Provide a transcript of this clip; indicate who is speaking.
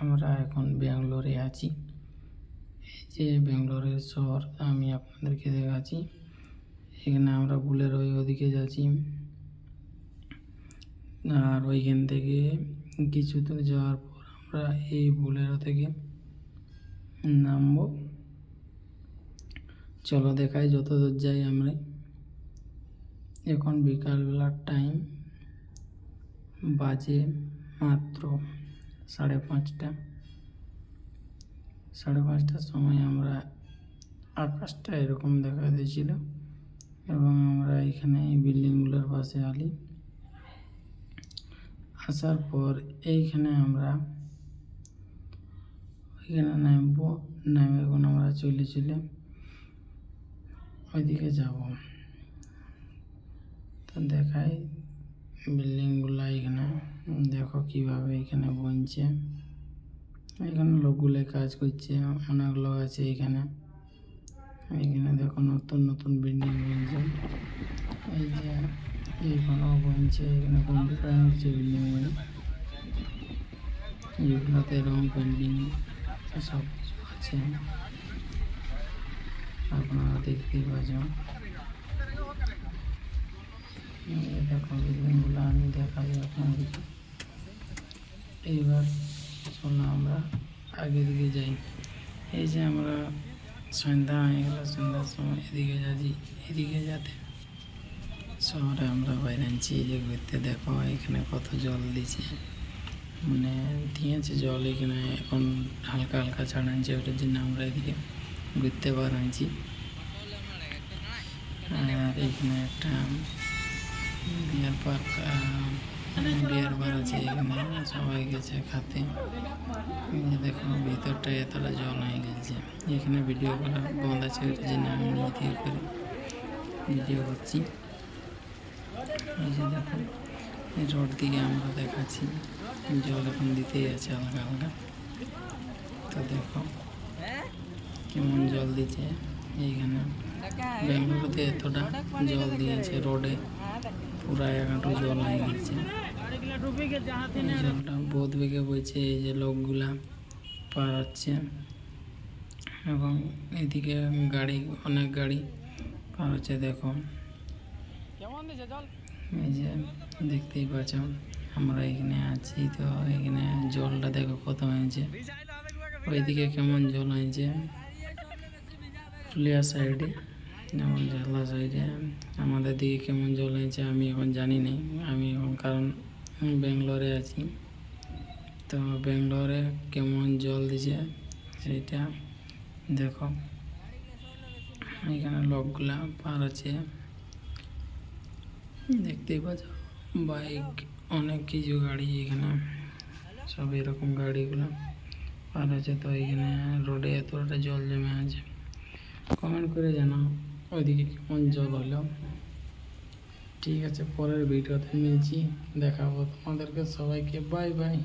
Speaker 1: আমরা এখন ব্যাঙ্গালোরে আছি। এই যে ব্যাঙ্গালোরের শহর, আমি আপনাদেরকে দেখাচ্ছি। এখানে আমরা বুলের ওই ওদিকে যাচ্ছি। আর ওইখান থেকে কিছু দূর যাওয়ার পর আমরা এই বুলেরো থেকে নামবো। চলো দেখাই, যত দূর যাই আমরা। এখন বিকালবেলার টাইম বাজে মাত্র সাড়ে পাঁচটা। সাড়ে পাঁচটার সময় আমরা আকাশটা এরকম দেখা দিয়েছিল এবং আমরা এখানে এই বিল্ডিংগুলোর পাশে আলি। আসার পর এইখানে আমরা, ওইখানে নামবো, নামে এখন আমরা চলে চলে ওইদিকে যাব। তো দেখাই বিল্ডিংগুলো এখানে, দেখো কীভাবে এখানে বনছে। এখানে লোকগুলো কাজ করছে অনেক লোক আছে এখানে। এখানে দেখো নতুন নতুন বিল্ডিং বনছে। এই যে এইখানেও বনছে, এখানে কম্পিউটার হচ্ছে বিল্ডিংগুলো। এগুলোতে রং পেন্টিং সব আছে। আপনারা দেখতেই পাচ্ছেন এই দেখো আপনাদেরকে এইবার চলো আমরা আগে দিকে যাই। এই যে আমরা সন্ধ্যা হয়ে গেল, সন্ধ্যার সময় এদিকে যাচ্ছি। এদিকে যাতে শহরে আমরা বাইরে আনছি যে ঘুরতে দেখো, এখানে কত জল দিছে মানে দিয়েছে জল এখানে, এখন হালকা হালকা ছাড়াচ্ছে ওটার জন্য আমরা এদিকে ঘুরতে বার হয়েছি আর এখানে একটা বিয়ার পার্ক বিয়ার বার আছে এখানে সবাই গেছে খাতে দেখো ভিতরটা এতটা জল হয়ে গেছে। এখানে ভিডিও করা বন্ধ আছে ওটার জন্য আমি নিজে করে ভিডিও করছি। যে দেখো রোড দিকে আমরা দেখাচ্ছি। জল এখন দিতেই আছে হালকা হালকা তো দেখো কেমন জল দিচ্ছে। এইখানে বেঙ্গালুরুতে এতটা জল দিয়েছে রোডে। পুরা এক জল হয়ে গেছে। জলটা বহুত বেগে বইছে এই যে লোকগুলা পার হচ্ছে এবং এদিকে গাড়ি, অনেক গাড়ি পার হচ্ছে দেখো। এই যে দেখতেই পাচ্ছ, আমরা এখানে আছি তো, এখানে জলটা দেখো কত হয়েছে। ওইদিকে কেমন জল হয়েছে। পুলিয়া সাইডে। যেমন সাইডে আমাদের দিকে কেমন জল হয়েছে আমি এখন জানি না আমি এখন কারণ ব্যাঙ্গালোরে আছি। তো ব্যাঙ্গালোরে কেমন জল দিছে সেইটা দেখো। এখানে লোকগুলা পার আছে দেখতেই পাচ্ছ, বাইক, অনেক কিছু গাড়ি এখানে। সব এরকম গাড়িগুলো পার আছে তো এখানে রোডে এতটা জল জমে আছে। কমেন্ট করে জানাও। ওইদিকে কেমন জল হলো? ঠিক আছে পরের ভিডিওতে মিলছি দেখাবো তোমাদেরকে সবাইকে বাই বাই